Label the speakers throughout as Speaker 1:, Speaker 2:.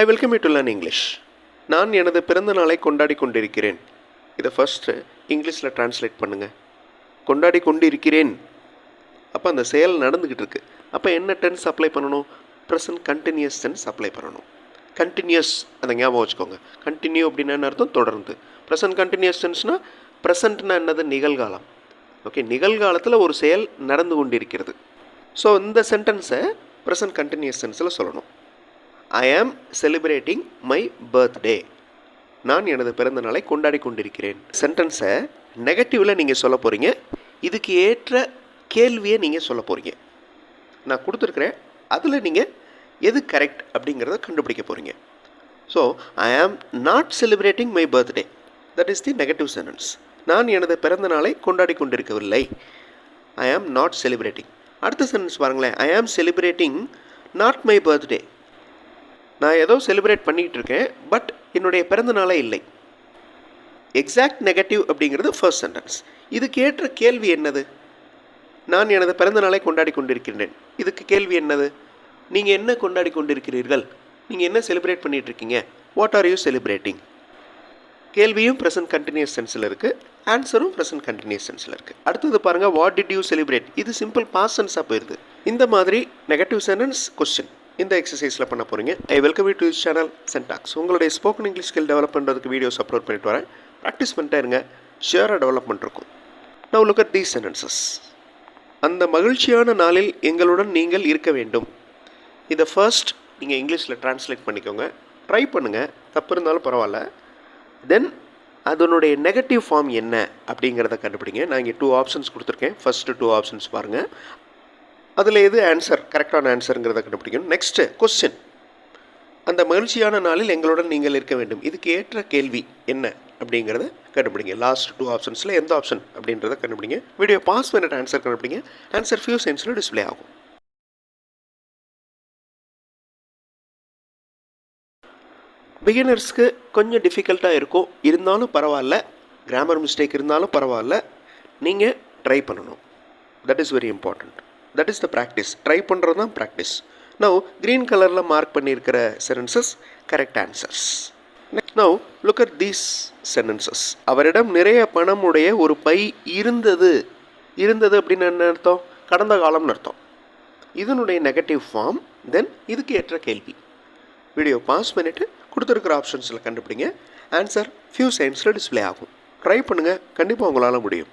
Speaker 1: I welcome you to learn English நான் எனது பிறந்த நாளை கொண்டாடி கொண்டிருக்கிறேன். இதை ஃபஸ்ட்டு இங்கிலீஷில் ட்ரான்ஸ்லேட் பண்ணுங்கள் கொண்டாடி கொண்டிருக்கிறேன். அப்போ அந்த செயல் நடந்துக்கிட்டு இருக்கு. அப்போ என்ன டென்ஸ் அப்ளை பண்ணணும்? ப்ரெசன்ட் கண்டினியூஸ் டென்ஸ் அப்ளை பண்ணணும். கண்டினியூஸ் அதை ஞாபகம் வச்சுக்கோங்க. கண்டினியூ அப்படின்னா என்ன அர்த்தம்? தொடர்ந்து. ப்ரெசன்ட் கண்டினியூஸ் டென்ஸ்னால் ப்ரெசண்ட்னா என்னது? நிகழ்காலம். ஓகே நிகழ்காலத்தில் ஒரு செயல் நடந்து கொண்டிருக்கிறது. ஸோ இந்த சென்டென்ஸை ப்ரெசன்ட் கண்டினியூஸ் டென்ஸில் சொல்லணும். ஐ ஆம் செலிப்ரேட்டிங் மை பர்த்டே நான் எனது பிறந்த நாளை கொண்டாடி கொண்டிருக்கிறேன். சென்டென்ஸை நெகட்டிவில் நீங்கள் சொல்ல போகிறீங்க இதுக்கு ஏற்ற கேள்வியை நீங்கள் சொல்ல போகிறீங்க நான் கொடுத்துருக்குறேன். அதில் நீங்கள் எது கரெக்ட் அப்படிங்கிறத கண்டுபிடிக்க போகிறீங்க so I am not celebrating my birthday that is the negative sentence நான் எனது பிறந்த நாளை கொண்டாடி கொண்டிருக்கவில்லை. ஐ ஆம் நாட் செலிப்ரேட்டிங் அடுத்த சென்டென்ஸ் பாருங்களேன். ஐ ஆம் செலிப்ரேட்டிங் நாட் மை பர்த்டே நான் ஏதோ செலிப்ரேட் பண்ணிக்கிட்டு இருக்கேன் பட் என்னுடைய பிறந்த நாளே இல்லை. எக்ஸாக்ட் நெகட்டிவ் அப்படிங்கிறது ஃபர்ஸ்ட் சென்டென்ஸ் இது கேட்ட கேள்வி என்னது? நான் எனது பிறந்த நாளை கொண்டாடி கொண்டிருக்கின்றேன். இதுக்கு கேள்வி என்னது? நீங்கள் என்ன கொண்டாடி கொண்டிருக்கிறீர்கள்? நீங்கள் என்ன செலிப்ரேட் பண்ணிகிட்ருக்கீங்க வாட் ஆர் யூ செலிப்ரேட்டிங் கேள்வியும் ப்ரெசன்ட் கண்டினியூஸ் சென்ஸில் இருக்குது ஆன்சரும் ப்ரெசன்ட் கண்டினியூஸ் சென்ஸில் இருக்குது அடுத்தது பாருங்கள் வாட் டிட் யூ செலிப்ரேட் இது சிம்பிள் பாஸ் சென்ஸாக போயிடுது இந்த மாதிரி நெகட்டிவ் சென்டென்ஸ் கொஸ்டின் இந்த எக்ஸசைஸில் பண்ண போகிறீங்க I welcome you to channel Sentax உங்களுடைய ஸ்போக்கன் இங்கிலீஷ் ஸ்கில் டெவலப் பண்ணுறதுக்கு வீடியோஸ் அப்லோட் பண்ணிட்டு வரேன். ப்ராக்டிஸ் பண்ணிட்டே இருங்க. ஷியராக டெவலப்மெண்ட் இருக்கும். நான் லுக் அட் தீஸ் சென்டென்சஸ் அந்த மகிழ்ச்சியான நாளில் எங்களுடன் நீங்கள் இருக்க வேண்டும். இதை ஃபர்ஸ்ட் நீங்கள் இங்கிலீஷில் ட்ரான்ஸ்லேட் பண்ணிக்கோங்க. ட்ரை பண்ணுங்கள் தப்பு இருந்தாலும் பரவாயில்ல. தென் அதனுடைய நெகட்டிவ் ஃபார்ம் என்ன அப்படிங்கிறத கண்டுபிடிங்க. நான் இங்கே டூ ஆப்ஷன்ஸ் கொடுத்துருக்கேன். ஃபஸ்ட்டு டூ ஆப்ஷன்ஸ் பாருங்கள் அதில் எது ஆன்சர் கரெக்டான ஆன்சருங்கிறத கண்டுபிடிக்கணும். நெக்ஸ்ட்டு கொஸ்டின் அந்த மகிழ்ச்சியான நாளில் எங்களுடன் நீங்கள் இருக்க வேண்டும். இதுக்கு ஏற்ற கேள்வி என்ன அப்படிங்கிறத கண்டுபிடிங்க. லாஸ்ட் டூ ஆப்ஷன்ஸில் எந்த ஆப்ஷன் அப்படின்றத கண்டுபிடிங்க. வீடியோ பாஸ் பண்ணிட்டு ஆன்சர் கண்டுபிடிங்க. ஆன்சர் ஃபியூ சென்ஸில் டிஸ்ப்ளே ஆகும். பிகினர்ஸ்க்கு கொஞ்சம் டிஃபிகல்ட்டாக இருக்கும். இருந்தாலும் பரவாயில்ல. கிராமர் மிஸ்டேக் இருந்தாலும் பரவாயில்ல. நீங்கள் ட்ரை பண்ணணும். That is very important that is the practice try பண்ணுறது தான் ப்ராக்டிஸ் நவ் க்ரீன் கலரில் மார்க் பண்ணியிருக்கிற sentences correct answers now look at these sentences அவரிடம் நிறைய பணம் உடைய ஒரு பை இருந்தது. இருந்தது அப்படின்னு என்ன அர்த்தம்? கடந்த காலம்னு அர்த்தம். இதனுடைய நெகட்டிவ் ஃபார்ம் தென் இதுக்கு ஏற்ற கேள்வி. வீடியோ பாஸ் பண்ணிவிட்டு கொடுத்துருக்குற ஆப்ஷன்ஸில் கண்டுபிடிங்க. ஆன்சர் ஃபியூ செகண்ட்ஸில் டிஸ்ப்ளே ஆகும். ட்ரை பண்ணுங்கள் கண்டிப்பாக உங்களால் முடியும்.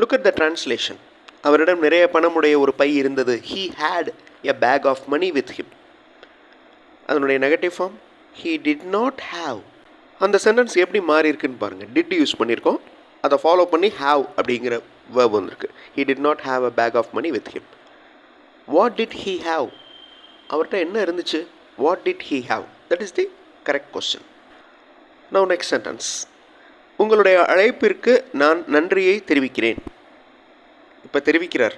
Speaker 1: லுக் அட் த டிரான்ஸ்லேஷன் அவரிடம் நிறைய பணமுடைய ஒரு பை இருந்தது. He had a bag of money with him அதனுடைய negative form he did not have அந்த சென்டென்ஸ் எப்படி மாறி இருக்குன்னு பாருங்கள் டிட் யூஸ் பண்ணியிருக்கோம். அதை ஃபாலோ பண்ணி ஹாவ் அப்படிங்கிற வேர்ப் வந்திருக்கு. He did not have a bag of money with him what did he have அவர்கிட்ட என்ன இருந்துச்சு? What did he have that is the correct question no next sentence உங்களுடைய அழைப்பிற்கு நான் நன்றியை தெரிவிக்கிறேன். இப்போ தெரிவிக்கிறார்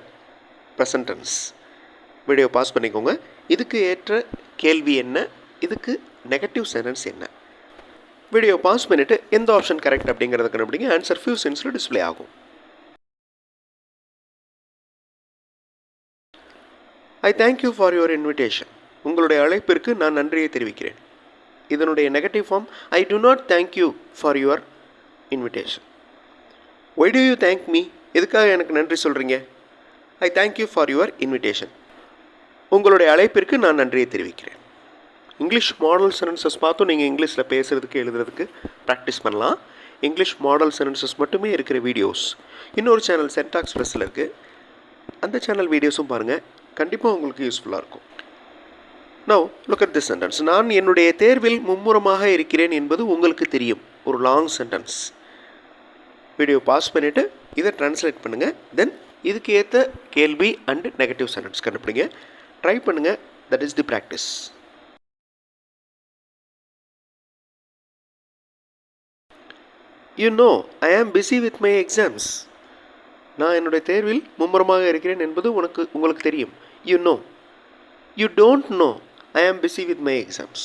Speaker 1: ப்ரெசன்டென்ஸ் வீடியோ பாஸ் பண்ணிக்கோங்க. இதுக்கு ஏற்ற கேள்வி என்ன? இதுக்கு நெகட்டிவ் சென்டென்ஸ் என்ன? வீடியோ பாஸ் பண்ணிவிட்டு எந்த ஆப்ஷன் கரெக்ட் அப்படிங்கிறத கண்டுபிடிங்க. ஆன்சர் ஃபியூ சென்ஸில் டிஸ்ப்ளே ஆகும். I thank you for your invitation உங்களுடைய அழைப்பிற்கு நான் நன்றியை தெரிவிக்கிறேன். இதனுடைய negative form I do not thank you for your invitation why do you thank me எதுக்காக எனக்கு நன்றி சொல்கிறீங்க I thank you for your invitation உங்களுடைய அழைப்பிற்கு நான் நன்றியை தெரிவிக்கிறேன். இங்கிலீஷ் மாடல் சென்டென்சஸ் பார்த்தும் நீங்கள் இங்கிலீஷில் பேசுகிறதுக்கு எழுதுறதுக்கு ப்ராக்டிஸ் பண்ணலாம். இங்கிலீஷ் மாடல் சென்டென்சஸ் மட்டுமே இருக்கிற வீடியோஸ் இன்னொரு சேனல் சென்டாக்ஸ் ப்ரெஸ்ஸில் இருக்குது அந்த சேனல் வீடியோஸும் பாருங்கள் கண்டிப்பாக உங்களுக்கு யூஸ்ஃபுல்லாக இருக்கும். No look at this sentence நான் என்னுடைய தேர்வில் மும்முரமாக இருக்கிறேன் என்பது உங்களுக்கு தெரியும். ஒரு லாங் சென்டென்ஸ் வீடியோ பாஸ் பண்ணிவிட்டு இதை ட்ரான்ஸ்லேட் பண்ணுங்கள் தென் இதுக்கு ஏற்ற கேள்வி அண்ட் நெகட்டிவ் சென்டென்ஸ் கண்டுபிடிங்க. ட்ரை பண்ணுங்கள் that is the practice you know I am busy with my exams நான் என்னுடைய தேர்வில் மும்முரமாக இருக்கிறேன் என்பது உனக்கு உங்களுக்கு தெரியும். You know you don't know I am busy with my exams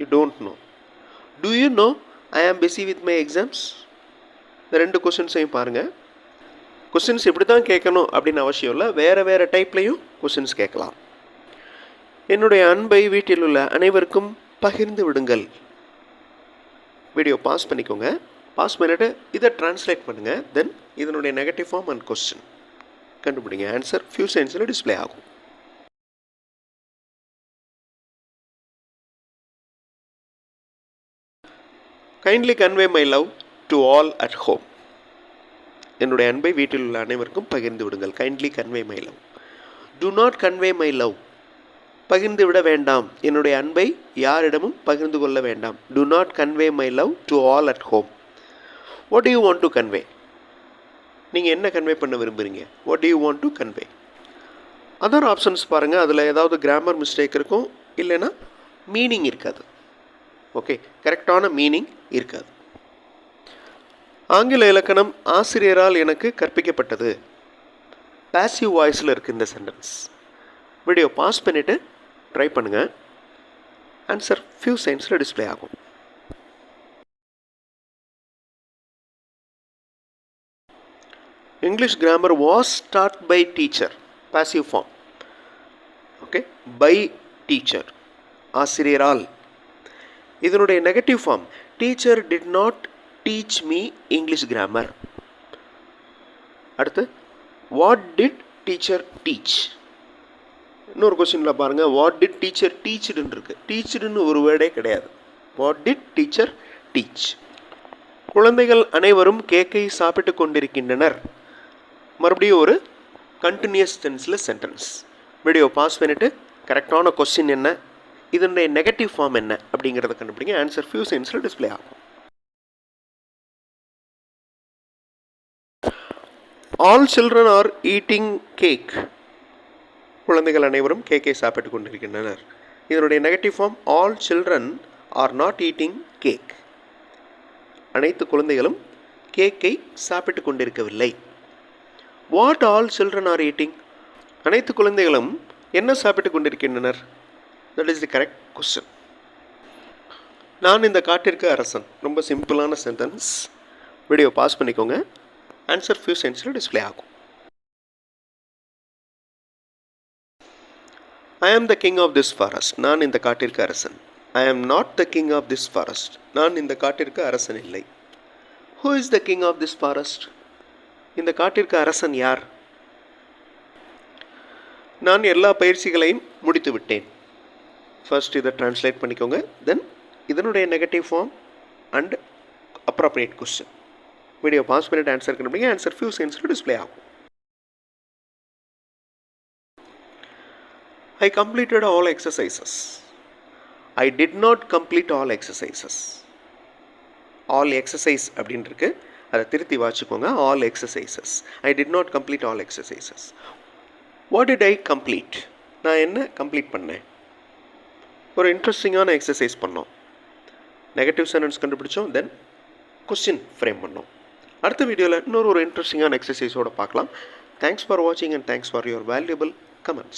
Speaker 1: you don't know do you know I am busy with my exams இந்த ரெண்டு கொஷின்ஸையும் பாருங்கள் கொஷின்ஸ் இப்படி தான் கேட்கணும் அப்படின்னு அவசியம் இல்லை. வேறு வேறு டைப்லேயும் கொஷின்ஸ் கேட்கலாம். என்னுடைய அன்பை வீட்டில் உள்ள அனைவருக்கும் பகிர்ந்து விடுங்கள். வீடியோ பாஸ் பண்ணிக்கோங்க. பாஸ் பண்ணிவிட்டு இதை ட்ரான்ஸ்லேட் பண்ணுங்கள் தென் இதனுடைய நெகட்டிவ் ஃபார்ம் அண்ட் கொஸ்டின் கண்டுபிடிங்க. ஆன்சர் ஃபியூ சயின்ஸில் டிஸ்ப்ளே ஆகும். Kindly convey my love to all at home என்னுடைய அன்பை வீட்டில் உள்ள அனைவருக்கும் பகிர்ந்து விடுங்கள். Kindly convey my love do not convey my love பகிர்ந்து விட வேண்டாம். என்னுடைய அன்பை யாரிடமும் பகிர்ந்து கொள்ள வேண்டாம். Do not convey my love to all at home what you want to convey நீங்கள் என்ன கன்வே பண்ண விரும்புகிறீங்க what you want to convey other options பாருங்கள் அதில் ஏதாவது கிராமர் மிஸ்டேக் இருக்கும். இல்லைன்னா மீனிங் இருக்காது. ஓகே கரெக்டான மீனிங் இருக்காது. ஆங்கில இலக்கணம் ஆசிரியரால் எனக்கு கற்பிக்கப்பட்டது. பாசிவ் வாய்ஸில் இருக்குது இந்த சென்டென்ஸ் வீடியோ பாஸ் பண்ணிவிட்டு ட்ரை பண்ணுங்கள் ஆன்சர் ஃபியூ சென்ஸில் டிஸ்ப்ளே ஆகும். English grammar was start by teacher passive form okay by teacher ஆசிரியரால். இதனுடைய negative form teacher did not teach me English grammar அடுத்து வாட் டிட் டீச்சர் டீச் இன்னொரு கொஸ்டினில் பாருங்கள் வாட் டிட் டீச்சர் டீச்சுடுன்னு இருக்குது டீச்சுடுன்னு ஒரு வேர்டே கிடையாது. வாட் டிட் டீச்சர் டீச் குழந்தைகள் அனைவரும் கேக்கை சாப்பிட்டு கொண்டிருக்கின்றனர். மறுபடியும் ஒரு continuous tense sentence video pass பண்ணிவிட்டு கரெக்டான கொஸ்டின் என்ன? இதனுடைய நெகட்டிவ் ஃபார்ம் என்ன? அப்படிங்கிறத கண்டுபிடிங்க. ஆன்சர் ஃபியூ சென்ஸில் டிஸ்ப்ளே ஆகும். All children are eating cake குழந்தைகள் அனைவரும் கேக்கை சாப்பிட்டு கொண்டிருக்கின்றனர். இதனுடைய negative form all children are not eating cake அனைத்து குழந்தைகளும் கேக்கை சாப்பிட்டு கொண்டிருக்கவில்லை. What all children are eating அனைத்து குழந்தைகளும் என்ன சாப்பிட்டு கொண்டிருக்கின்றனர்? That is the correct question நான் இந்த காட்டிற்கு அரசன். ரொம்ப சிம்பிளான சென்டென்ஸ் வீடியோ பாஸ் பண்ணிக்கோங்க. ஆன்சர் ஃபியூஸ் சென்ஸில் டிஸ்ப்ளே ஆகும். I am the king of this forest நான் இந்த காட்டிற்கு அரசன். I am not the king of this forest நான் இந்த காட்டிற்கு அரசன் இல்லை. Who is the king of this forest இந்த காட்டிற்கு அரசன் யார்? நான் எல்லா பயிற்சிகளையும் முடித்து விட்டேன். ஃபர்ஸ்ட் இதை ட்ரான்ஸ்லேட் பண்ணிக்கோங்க. தென் இதனுடைய negative form and appropriate question video pause பண்ணிட்டு ஆன்சர் கண்டுபிடிங்க ஆன்சர் ஃபியூ செகண்ட்ஸில் டிஸ்பிளே ஆகும். I completed all exercises I did not complete all exercises all exercise அப்படின்னு இருக்கு. அதை திருத்தி வாசிக்கோங்க. All exercises I did not complete all exercises what did I complete நான் என்ன கம்ப்ளீட் பண்ணேன்? ஒரு இன்ட்ரெஸ்டிங்கான எக்ஸசைஸ் பண்ணோம். நெகட்டிவ் சென்டென்ஸ் கண்டுபிடிச்சோம். தென் கொஸ்டின் ஃப்ரேம் பண்ணோம். அடுத்த வீடியோவில் இன்னொரு ஒரு இன்ட்ரெஸ்டிங்கான எக்ஸசைஸோடு பார்க்கலாம். தேங்க்ஸ் ஃபார் வாட்சிங் and thanks for your valuable comments